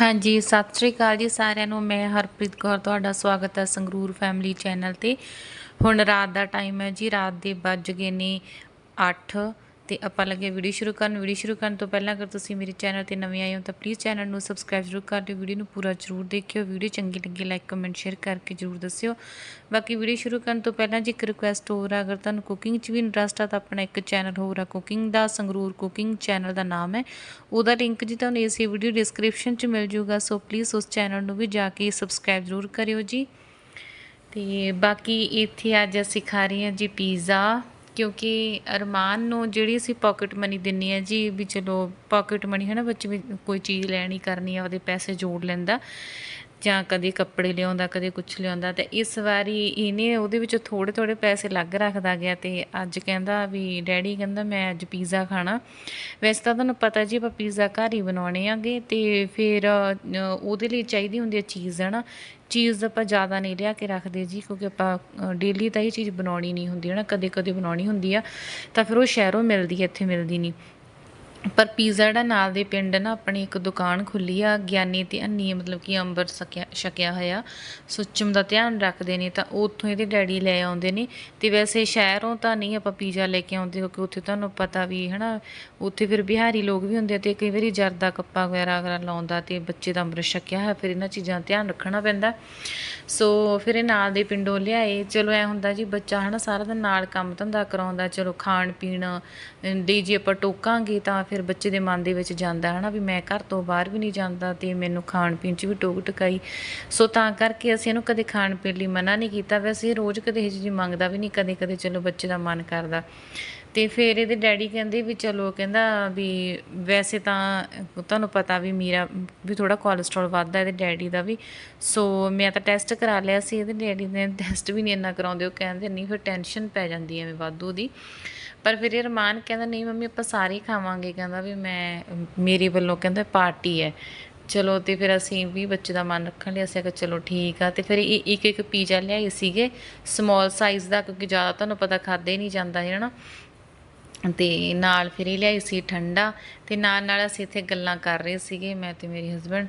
ਹਾਂਜੀ, ਸਤਿ ਸ੍ਰੀ ਅਕਾਲ ਜੀ ਸਾਰਿਆਂ ਨੂੰ। ਮੈਂ ਹਰਪ੍ਰੀਤ ਕੌਰ, ਤੁਹਾਡਾ ਸਵਾਗਤ ਹੈ ਸੰਗਰੂਰ ਫੈਮਿਲੀ ਚੈਨਲ ਤੇ। ਹੁਣ ਰਾਤ ਦਾ ਟਾਈਮ ਹੈ ਜੀ, ਰਾਤ ਦੇ ਵੱਜ ਗਏ ਨੇ 8 ਤੇ ਆਪਾਂ ਲੱਗੇ ਵੀਡੀਓ ਸ਼ੁਰੂ ਕਰਨ। ਵੀਡੀਓ ਸ਼ੁਰੂ ਕਰਨ ਤੋਂ ਪਹਿਲਾਂ ਅਗਰ ਤੁਸੀਂ ਮੇਰੇ ਚੈਨਲ ਤੇ ਨਵੇਂ ਆਏ ਹੋ ਤਾਂ ਪਲੀਜ਼ ਚੈਨਲ ਨੂੰ ਸਬਸਕ੍ਰਾਈਬ ਜ਼ਰੂਰ ਕਰ ਦਿਓ। ਵੀਡੀਓ ਨੂੰ ਪੂਰਾ ਜ਼ਰੂਰ ਦੇਖਿਓ। ਵੀਡੀਓ ਚੰਗੀ ਲੱਗੀ ਲਾਈਕ ਕਮੈਂਟ ਸ਼ੇਅਰ ਕਰਕੇ ਜ਼ਰੂਰ ਦੱਸਿਓ। ਬਾਕੀ ਵੀਡੀਓ ਸ਼ੁਰੂ ਕਰਨ ਤੋਂ ਪਹਿਲਾਂ ਜੀ ਇੱਕ ਰਿਕੁਐਸਟ ਹੋਰ ਆ, ਅਗਰ ਤੁਹਾਨੂੰ ਕੁਕਿੰਗ 'ਚ ਵੀ ਇੰਟਰਸਟ ਆ ਤਾਂ ਆਪਣਾ ਇੱਕ ਚੈਨਲ ਹੋਰ ਆ ਕੁਕਿੰਗ ਦਾ, ਸੰਗਰੂਰ ਕੁਕਿੰਗ ਚੈਨਲ ਦਾ ਨਾਮ ਹੈ। ਉਹਦਾ ਲਿੰਕ ਜੀ ਤੁਹਾਨੂੰ ਇਸੇ ਵੀਡੀਓ ਡਿਸਕ੍ਰਿਪਸ਼ਨ 'ਚ ਮਿਲ ਜਾਊਗਾ। ਸੋ ਪਲੀਜ਼ ਉਸ ਚੈਨਲ ਨੂੰ ਵੀ ਜਾ ਕੇ ਸਬਸਕ੍ਰਾਈਬ ਜ਼ਰੂਰ ਕਰਿਓ ਜੀ। ਤੇ ਬਾਕੀ ਇੱਥੇ ਅੱਜ ਅਸੀਂ ਖਾ ਰਹੇ ਹਾਂ ਜੀ ਪੀਜ਼ਾ ਕਿਉਂਕਿ ਅਰਮਾਨ ਨੂੰ ਜਿਹੜੀ ਅਸੀਂ ਪਾਕਟ ਮਨੀ ਦਿੰਨੀ ਆ ਜੀ, ਵੀ ਚਲੋ ਪਾਕਟ ਮਨੀ ਹੈ ਨਾ ਬੱਚੇ ਵੀ ਕੋਈ ਚੀਜ਼ ਲੈਣੀ ਕਰਨੀ ਆ, ਉਹਦੇ ਪੈਸੇ ਜੋੜ ਲੈਂਦਾ। ਜਾਂ ਕਦੇ ਕੱਪੜੇ ਲਿਆਉਂਦਾ, ਕਦੇ ਕੁਝ ਲਿਆਉਂਦਾ, ਤੇ ਇਸ ਵਾਰੀ ਇਹਨੇ ਉਹਦੇ ਵਿੱਚ ਥੋੜੇ ਥੋੜੇ ਪੈਸੇ ਲੱਗ ਰੱਖਦਾ ਗਿਆ ਤੇ ਅੱਜ ਕਹਿੰਦਾ ਵੀ, ਡੈਡੀ, ਕਹਿੰਦਾ ਮੈਂ ਅੱਜ ਪੀਜ਼ਾ ਖਾਣਾ। ਵੈਸੇ ਤਾਂ ਤੁਹਾਨੂੰ ਪਤਾ ਜੀ, ਆਪਾਂ ਪੀਜ਼ਾ ਘਰ ਹੀ ਬਣਾਉਣੇ ਆਗੇ ਤੇ ਫਿਰ ਉਹਦੇ ਲਈ ਚਾਹੀਦੀ ਹੁੰਦੀ ਹੈ ਚੀਜ਼ ਹੈ ਨਾ ਚੀਜ਼ ਆਪਾਂ ਜ਼ਿਆਦਾ ਨਹੀਂ ਲਿਆ ਕੇ ਰੱਖਦੇ ਜੀ, ਕਿਉਂਕਿ ਆਪਾਂ ਡੇਲੀ ਤਾਂ ਇਹ ਚੀਜ਼ ਬਣਾਉਣੀ ਨਹੀਂ ਹੁੰਦੀ ਹੈ ਨਾ ਕਦੇ ਕਦੇ ਬਣਾਉਣੀ ਹੁੰਦੀ ਆ, ਤਾਂ ਫਿਰ ਉਹ ਸ਼ਹਿਰੋਂ ਮਿਲਦੀ ਹੈ ਇੱਥੇ ਮਿਲਦੀ ਨਹੀਂ। ਪਰ ਪੀਜ਼ਾ ਜਿਹੜਾ ਨਾਲ ਦੇ ਪਿੰਡ ਨਾ, ਆਪਣੀ ਇੱਕ ਦੁਕਾਨ ਖੁੱਲੀ ਆ, ਗਿਆਨੀ ਤੇ ਅੰਨੀ, ਮਤਲਬ ਕਿ ਅੰਬਰ ਸਕਿਆ, ਛਕਿਆ ਹੋਇਆ। ਸੁੱਚਮ ਦਾ ਧਿਆਨ ਰੱਖਦੇ ਨੇ ਤਾਂ ਉੱਥੋਂ ਇਹਦੇ ਡੈਡੀ ਲੈ ਆਉਂਦੇ ਨੇ। ਤੇ ਵੈਸੇ ਸ਼ਹਿਰੋਂ ਤਾਂ ਨਹੀਂ ਆਪਾਂ ਪੀਜ਼ਾ ਲੈ ਕੇ ਆਉਂਦੇ, ਕਿਉਂਕਿ ਉੱਥੇ ਤੁਹਾਨੂੰ ਪਤਾ ਵੀ, ਹਨਾ, ਉੱਥੇ ਫਿਰ ਬਿਹਾਰੀ ਲੋਕ ਵੀ ਹੁੰਦੇ ਆ ਤੇ ਕਈ ਵਾਰੀ ਜਰਦਾ ਕੱਪਾ ਵਗੈਰਾ ਵਗੈਰਾ ਲਾਉਂਦਾ ਤੇ ਬੱਚੇ ਦਾ ਅੰਮ੍ਰਿਤ ਛਕਿਆ ਹੋਇਆ, ਫਿਰ ਇਹਨਾਂ ਚੀਜ਼ਾਂ ਦਾ ਧਿਆਨ ਰੱਖਣਾ ਪੈਂਦਾ। ਸੋ ਫਿਰ ਇਹ ਨਾਲ ਦੇ ਪਿੰਡੋਂ ਲਿਆਏ। ਚਲੋ ਐ ਹੁੰਦਾ ਜੀ, ਬੱਚਾ ਹਨਾ, ਸਾਰਾ ਦਿਨ ਨਾਲ ਕੰਮ ਧੰਦਾ ਕਰਾਉਂਦਾ, ਚਲੋ ਖਾਣ ਪੀਣ ਦੀ ਜੇ ਆਪਾਂ ਟੋਕਾਂਗੇ ਤਾਂ ਫਿਰ ਬੱਚੇ ਦੇ ਮਨ ਦੇ ਵਿੱਚ ਜਾਂਦਾ ਹਨਾ ਵੀ ਮੈਂ ਘਰ ਤੋਂ ਬਾਹਰ ਵੀ ਨਹੀਂ ਜਾਂਦਾ ਤੇ ਮੈਨੂੰ ਖਾਣ ਪੀਣ 'ਚ ਵੀ ਟੋਕ ਟਕਾਈ। ਸੋ ਤਾਂ ਕਰਕੇ ਅਸੀਂ ਇਹਨੂੰ ਕਦੇ ਖਾਣ ਪੀਣ ਲਈ ਮਨਾ ਨਹੀਂ ਕੀਤਾ। ਵੈਸੇ ਇਹ ਰੋਜ਼ ਕਦੇ ਇਹ ਚੀਜ਼ ਮੰਗਦਾ ਵੀ ਨਹੀਂ, ਕਦੇ ਕਦੇ ਚਲੋ ਬੱਚੇ ਦਾ ਮਨ ਕਰਦਾ। ਤੇ ਫਿਰ ਇਹਦੇ ਡੈਡੀ ਕਹਿੰਦੇ ਵੀ ਚਲੋ, ਕਹਿੰਦਾ ਵੀ ਵੈਸੇ ਤਾਂ ਤੁਹਾਨੂੰ ਪਤਾ ਵੀ ਮੇਰਾ ਵੀ ਥੋੜਾ ਕੋਲੇਸਟ੍ਰੋਲ ਵੱਧਦਾ ਇਹਦੇ ਡੈਡੀ ਦਾ ਵੀ। ਸੋ ਮੈਂ ਤਾਂ ਟੈਸਟ ਕਰਾ ਲਿਆ ਸੀ, ਇਹਦੇ ਡੈਡੀ ਨੇ ਟੈਸਟ ਵੀ ਨਹੀਂ ਇੰਨਾ ਕਰਾਉਂਦੇ। ਉਹ ਕਹਿੰਦੇ, ਨਹੀਂ ਫਿਰ ਟੈਨਸ਼ਨ ਪੈ ਜਾਂਦੀ ਐ ਐਵੇਂ ਵਾਧੂ ਦੀ। ਪਰ ਫਿਰ ਇਹ ਰਮਾਨ ਕਹਿੰਦਾ, ਨਹੀਂ ਮੰਮੀ, ਆਪਾਂ ਸਾਰੇ ਹੀ ਖਾਵਾਂਗੇ। ਕਹਿੰਦਾ ਵੀ ਮੈਂ, ਮੇਰੇ ਵੱਲੋਂ ਕਹਿੰਦਾ, ਪਾਰਟੀ ਹੈ। ਚਲੋ ਤੇ ਫਿਰ ਅਸੀਂ ਵੀ ਬੱਚੇ ਦਾ ਮਨ ਰੱਖਣ ਲਈ ਅਸੀਂ ਕਿਹਾ ਚਲੋ ਠੀਕ ਆ। ਤੇ ਫਿਰ ਇਹ ਇੱਕ ਇੱਕ ਪੀਜ਼ਾ ਲਿਆਏ ਸੀਗੇ ਸਮਾਲ ਸਾਈਜ਼ ਦਾ, ਕਿਉਂਕਿ ਜ਼ਿਆਦਾ ਤੁਹਾਨੂੰ ਪਤਾ ਖਾਦੇ ਹੀ ਨਹੀਂ ਜਾਂਦਾ ਹੈ ਨਾ ਤੇ ਨਾਲ ਫਿਰ ਇਹ ਲਿਆਈ ਸੀ ਠੰਡਾ ਤੇ ਨਾਲ ਨਾਲ ਅਸੀਂ ਇੱਥੇ ਗੱਲਾਂ ਕਰ ਰਹੇ ਸੀਗੇ, ਮੈਂ ਤੇ ਮੇਰੇ ਹਸਬੰਡ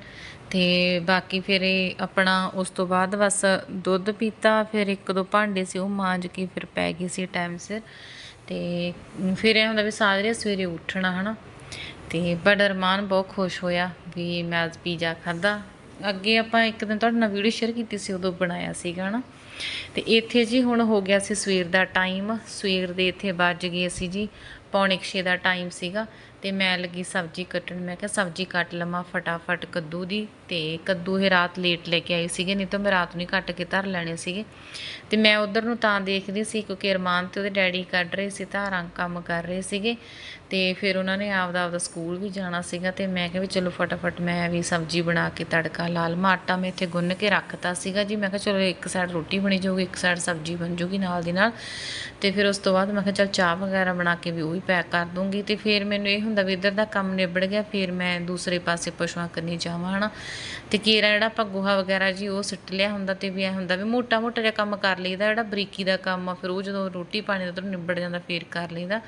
ਤੇ ਬਾਕੀ ਫਿਰ ਇਹ ਆਪਣਾ ਉਸ ਤੋਂ ਬਾਅਦ ਬਸ ਦੁੱਧ ਪੀਤਾ, ਫਿਰ ਇੱਕ ਦੋ ਭਾਂਡੇ ਸੀ, ਉਹ ਮਾਂਜ ਕੇ ਫਿਰ ਪੈ ਗਈ ਸੀ ਟਾਈਮ ਸਿਰ। ਤੇ ਫਿਰ ਇਹ ਹੁੰਦਾ ਵੀ ਸਾਜਰੇ ਸਵੇਰੇ ਉੱਠਣਾ, ਹਨਾ। ਤੇ ਬੜਾ ਅਰਮਾਨ ਬਹੁਤ ਖੁਸ਼ ਹੋਇਆ ਵੀ ਮੈਂ ਅੱਜ ਪੀਜ਼ਾ ਖਾਦਾ ਅੱਗੇ ਆਪਾਂ ਇੱਕ ਦਿਨ ਤੁਹਾਡੇ ਨਾਲ ਵੀਡੀਓ ਸ਼ੇਅਰ ਕੀਤੀ ਸੀ, ਉਦੋਂ ਬਣਾਇਆ ਸੀਗਾ, ਹਨਾ। ਤੇ ਇੱਥੇ ਜੀ ਹੁਣ ਹੋ ਗਿਆ ਸੀ ਸਵੇਰ ਦਾ ਟਾਈਮ। ਸਵੇਰ ਦੇ ਇੱਥੇ ਵੱਜ ਗਏ ਸੀ ਜੀ, ਪੌਣੇ 6 ਦਾ ਟਾਈਮ ਸੀਗਾ। ਤੇ ਮੈਂ ਲੱਗੀ ਸਬਜ਼ੀ ਕੱਟਣ, ਮੈਂ ਕਿਹਾ ਸਬਜ਼ੀ ਕੱਟ ਲਵਾਂ ਫਟਾਫਟ ਕੱਦੂ ਦੀ। ਤੇ ਕੱਦੂ ਇਹ ਰਾਤ ਲੇਟ ਲੈ ਕੇ ਆਏ ਸੀਗੇ, ਨਹੀਂ ਤਾਂ ਮੈਂ ਰਾਤ ਨੂੰ ਕੱਟ ਕੇ ਧਰ ਲੈਣੇ ਸੀਗੇ। ਤੇ ਮੈਂ ਉਧਰ ਨੂੰ ਤਾਂ ਦੇਖਦੀ ਸੀ ਕਿਉਂਕਿ ਅਰਮਾਨ ਤੇ ਉਹਦੇ ਡੈਡੀ ਕੱਢ ਰਹੇ ਸੀ, ਧਾਰਾਂ ਕੰਮ ਕਰ ਰਹੇ ਸੀਗੇ। ਤੇ ਫਿਰ ਉਹਨਾਂ ਨੇ ਆਪਦਾ ਆਪਦਾ ਸਕੂਲ ਵੀ ਜਾਣਾ ਸੀਗਾ ਤੇ ਮੈਂ ਕਿਹਾ ਵੀ ਚਲੋ ਫਟਾਫਟ ਮੈਂ ਵੀ ਸਬਜ਼ੀ ਬਣਾ ਕੇ ਤੜਕਾ ਲਾਲ ਮਾ ਆਟਾ ਮੈਂ ਇੱਥੇ ਗੁੰਨ ਕੇ ਰੱਖਤਾ ਸੀਗਾ ਜੀ। ਮੈਂ ਕਿਹਾ ਚਲੋ ਇੱਕ ਸਾਈਡ ਰੋਟੀ ਬਣੀ ਜਾਊਗੀ, ਇੱਕ ਸਾਈਡ ਸਬਜ਼ੀ ਬਣ ਜਾਊਗੀ ਨਾਲ ਦੀ ਨਾਲ। ਤੇ ਫਿਰ ਉਸ ਤੋਂ ਬਾਅਦ ਮੈਂ ਕਿਹਾ ਚਲ ਚਾਹ ਵਗੈਰਾ ਬਣਾ ਕੇ ਵੀ ਉਹ ਵੀ ਪੈਕ ਕਰ ਦੂੰਗੀ। ਤੇ ਫਿਰ ਮੈਨੂੰ ਇਹ ਹੁੰਦਾ ਵੀ ਇੱਧਰ ਦਾ ਕੰਮ ਨਿਬੜ ਗਿਆ, ਫਿਰ ਮੈਂ ਦੂਸਰੇ ਪਾਸੇ ਪਸ਼ੂਆਂ ਕਰਨੀ ਜਾਵਾਂ, ਹਨਾ। ਤੇ ਕੀਰਾ ਜਿਹੜਾ ਆਪਾਂ ਗੋਹਾ ਵਗੈਰਾ ਜੀ ਉਹ ਸਿੱਟ ਲਿਆ ਹੁੰਦਾ ਤੇ ਵੀ ਐ ਹੁੰਦਾ ਵੀ ਮੋਟਾ ਮੋਟਾ ਜਿਹਾ ਕੰਮ ਕਰ ਲਈਦਾ, ਜਿਹੜਾ ਬਰੀਕੀ ਦਾ ਕੰਮ ਆ, ਫਿਰ ਉਹ ਜਦੋਂ ਰੋਟੀ ਪਾਣੀ ਦਾ ਤੋਂ ਨਿਬੜ ਜਾਂਦਾ ਫੇਰ ਕਰ ਲਈਦਾ।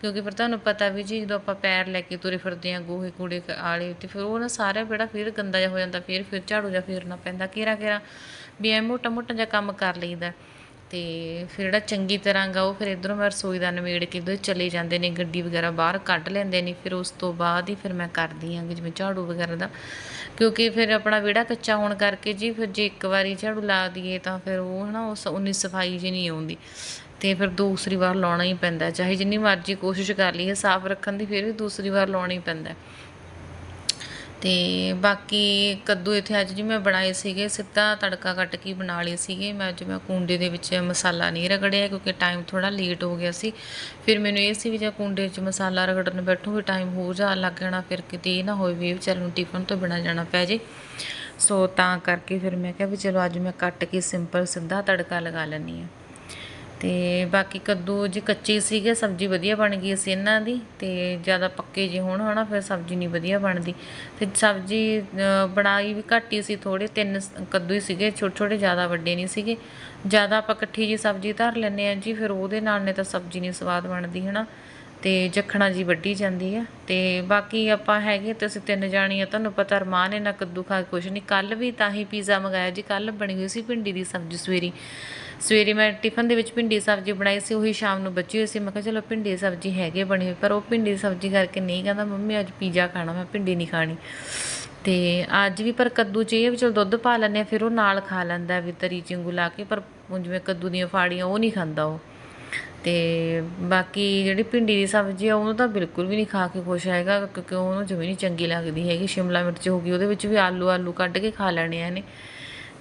ਕਿਉਂਕਿ ਫਿਰ ਤੁਹਾਨੂੰ ਪਤਾ ਵੀ ਜੀ ਜਦੋਂ ਆਪਾਂ ਪੈਰ ਲੈ ਕੇ ਤੁਰੇ ਫਿਰਦੇ ਆ ਗੋਹੇ ਕੂੜੇ ਕ- ਆਲੇ ਤੇ ਫਿਰ ਉਹ ਨਾ ਸਾਰਾ ਬੇੜਾ ਫਿਰ ਗੰਦਾ ਜਿਹਾ ਹੋ ਜਾਂਦਾ, ਫਿਰ ਫਿਰ ਝਾੜੂ ਜਿਹਾ ਫੇਰਨਾ ਪੈਂਦਾ, ਕੀਰਾ ਕੀਰਾ ਵੀ ਐ ਮੋਟਾ ਮੋਟਾ ਜਿਹਾ ਕੰਮ ਕਰ ਲਈਦਾ। ਤੇ ਫਿਰ ਜਿਹੜਾ ਚੰਗੀ ਤਰ੍ਹਾਂ ਗਾ ਉਹ ਫਿਰ ਇਧਰੋਂ ਮੈਂ ਰਸੋਈ ਦਾ ਨਵੇੜ ਕੇ ਇਧਰ ਚਲੇ ਜਾਂਦੇ ਨੇ, ਗੱਡੀ ਵਗੈਰਾ ਬਾਹਰ ਕੱਢ ਲੈਂਦੇ ਨੇ, ਫਿਰ ਉਸ ਤੋਂ ਬਾਅਦ ਹੀ ਫਿਰ ਮੈਂ ਕਰਦੀ ਹਾਂ ਜਿਵੇਂ ਝਾੜੂ ਵਗੈਰਾ ਦਾ। ਕਿਉਂਕਿ ਫਿਰ ਆਪਣਾ ਵਿਹੜਾ ਕੱਚਾ ਹੋਣ ਕਰਕੇ ਜੀ ਫਿਰ ਜੇ ਇੱਕ ਵਾਰੀ ਝਾੜੂ ਲਾ ਦਈਏ ਤਾਂ ਫਿਰ ਉਹ ਹਨਾ ਉਸ, ਉਨੀ ਸਫ਼ਾਈ ਜੀ ਨਹੀਂ ਆਉਂਦੀ। ਤੇ ਫਿਰ ਦੂਸਰੀ ਵਾਰ ਲਾਉਣਾ ਹੀ ਪੈਂਦਾ, ਚਾਹੇ ਜਿੰਨੀ ਮਰਜ਼ੀ ਕੋਸ਼ਿਸ਼ ਕਰ ਲਈਏ ਸਾਫ਼ ਰੱਖਣ ਦੀ, ਫਿਰ ਵੀ ਦੂਸਰੀ ਵਾਰ ਲਾਉਣਾ ਹੀ ਪੈਂਦਾ। ਤੇ ਬਾਕੀ ਕੱਦੂ ਇੱਥੇ ਅੱਜ ਜੀ ਮੈਂ ਬਣਾਏ ਸੀਗੇ, ਸਿੱਧਾ ਤੜਕਾ ਕੱਟ ਕੇ ਬਣਾ ਲਏ ਸੀਗੇ। ਮੈਂ ਅੱਜ ਮੈਂ ਕੁੰਡੇ ਦੇ ਵਿੱਚ ਮਸਾਲਾ ਨਹੀਂ ਰਗੜਿਆ ਕਿਉਂਕਿ ਟਾਈਮ ਥੋੜਾ ਲੇਟ ਹੋ ਗਿਆ ਸੀ। ਫਿਰ ਮੈਨੂੰ ਇਹ ਸੀ ਵੀ ਜੇ ਕੁੰਡੇ 'ਚ ਮਸਾਲਾ ਰਗੜਨ ਬੈਠੂ ਵੀ ਟਾਈਮ ਹੋ ਜਾ ਲੱਗ ਜਾਣਾ, ਫਿਰ ਕਿਤੇ ਇਹ ਨਾ ਹੋਵੇ ਵੀ ਚੱਲ ਨੂੰ ਟਿਫਨ ਤੋਂ ਬਣਾ ਜਾਣਾ ਪੈ ਜੇ। ਸੋ ਤਾਂ ਕਰਕੇ ਫਿਰ ਮੈਂ ਕਿਹਾ ਵੀ ਚਲੋ ਅੱਜ ਮੈਂ ਕੱਟ ਕੇ ਸਿੰਪਲ ਸਿੱਧਾ ਤੜਕਾ ਲਗਾ ਲੈਂਦੀ ਹਾਂ। ਤੇ ਬਾਕੀ ਕੱਦੂ ਜੀ ਕੱਚੇ ਸੀਗੇ, ਸਬਜ਼ੀ ਵਧੀਆ ਬਣ ਗਈ ਸੀ ਇਹਨਾਂ ਦੀ ਤੇ ਜ਼ਿਆਦਾ ਪੱਕੇ ਜੇ ਹੋਣ ਹਨਾ, ਫਿਰ ਸਬਜ਼ੀ ਨਹੀਂ ਵਧੀਆ ਬਣਦੀ। ਤੇ ਸਬਜ਼ੀ ਬਣਾਈ ਵੀ ਘੱਟ ਹੀ ਸੀ ਥੋੜੇ ਤਿੰਨ ਕੱਦੂ ਹੀ ਸੀਗੇ ਛੋਟੇ ਛੋਟੇ ਜ਼ਿਆਦਾ ਵੱਡੇ ਨਹੀਂ ਸੀਗੇ। ਜ਼ਿਆਦਾ ਆਪਾਂ ਇਕੱਠੀ ਜੀ ਸਬਜ਼ੀ ਧਰ ਲੈਂਦੇ ਆ ਜੀ, ਫਿਰ ਉਹਦੇ ਨਾਲ ਨੇ ਤਾਂ ਸਬਜ਼ੀ ਨਹੀਂ ਸਵਾਦ ਬਣਦੀ ਹਨਾ। ਤੇ ਜਖਣਾ ਜੀ ਵੱਢੀ ਜਾਂਦੀ ਆ। ਤੇ ਬਾਕੀ ਆਪਾਂ ਹੈਗੇ ਤੇ ਅਸੀਂ ਤਿੰਨ ਜਾਣੀ ਆ, ਤੁਹਾਨੂੰ ਪਤਾ ਰਮਾਨ ਇਹਨਾਂ ਕੱਦੂ ਖਾ ਕੇ ਕੁਛ ਨਹੀਂ। ਕੱਲ ਵੀ ਤਾਂ ਹੀ ਪੀਜ਼ਾ ਮੰਗਾਇਆ ਜੀ ਕੱਲ ਬਣੀ ਹੋਈ ਸੀ ਭਿੰਡੀ ਦੀ ਸਬਜ਼ੀ ਸਵੇਰੀ। ਸਵੇਰੇ ਮੈਂ ਟਿਫਨ ਦੇ ਵਿੱਚ ਭਿੰਡੀ ਸਬਜ਼ੀ ਬਣਾਈ ਸੀ, ਉਹੀ ਸ਼ਾਮ ਨੂੰ ਬਚੀ ਹੋਈ ਸੀ। ਮੈਂ ਕਿਹਾ, ਚਲੋ ਭਿੰਡੀ ਦੀ ਸਬਜ਼ੀ ਹੈਗੇ ਬਣੀ ਹੋਈ, ਪਰ ਉਹ ਭਿੰਡੀ ਦੀ ਸਬਜ਼ੀ ਕਰਕੇ ਨਹੀਂ ਕਹਿੰਦਾ, ਮੰਮੀ, ਅੱਜ ਪੀਜ਼ਾ ਖਾਣਾ, ਮੈਂ ਭਿੰਡੀ ਨਹੀਂ ਖਾਣੀ। ਤੇ ਅੱਜ ਵੀ ਪਰ ਕੱਦੂ ਚ ਇਹ ਵੀ ਚਲ ਦੁੱਧ ਪਾ ਲੈਂਦੇ ਆ ਫਿਰ ਉਹ ਨਾਲ ਖਾ ਲੈਂਦਾ ਵੀ ਤਰੀ ਚਿੰਗੂ ਲਾ ਕੇ, ਪਰ ਉਹ ਜਿਵੇਂ ਕੱਦੂ ਦੀਆਂ ਫਾੜੀਆਂ ਉਹ ਨਹੀਂ ਖਾਂਦਾ ਉਹ। ਤੇ ਬਾਕੀ ਜਿਹੜੀ ਭਿੰਡੀ ਦੀ ਸਬਜ਼ੀ ਆ, ਉਹਨੂੰ ਤਾਂ ਬਿਲਕੁਲ ਵੀ ਨਹੀਂ ਖਾ ਕੇ ਖੁਸ਼ ਹੈਗਾ, ਕਿਉਂਕਿ ਉਹਨੂੰ ਜਮੀ ਨਹੀਂ ਚੰਗੀ ਲੱਗਦੀ ਹੈਗੀ। ਸ਼ਿਮਲਾ ਮਿਰਚ ਹੋ ਗਈ, ਉਹਦੇ ਵਿੱਚ ਵੀ ਆਲੂ ਆਲੂ ਕੱਢ ਕੇ ਖਾ ਲੈਣੇ ਆ ਇਹਨੇ।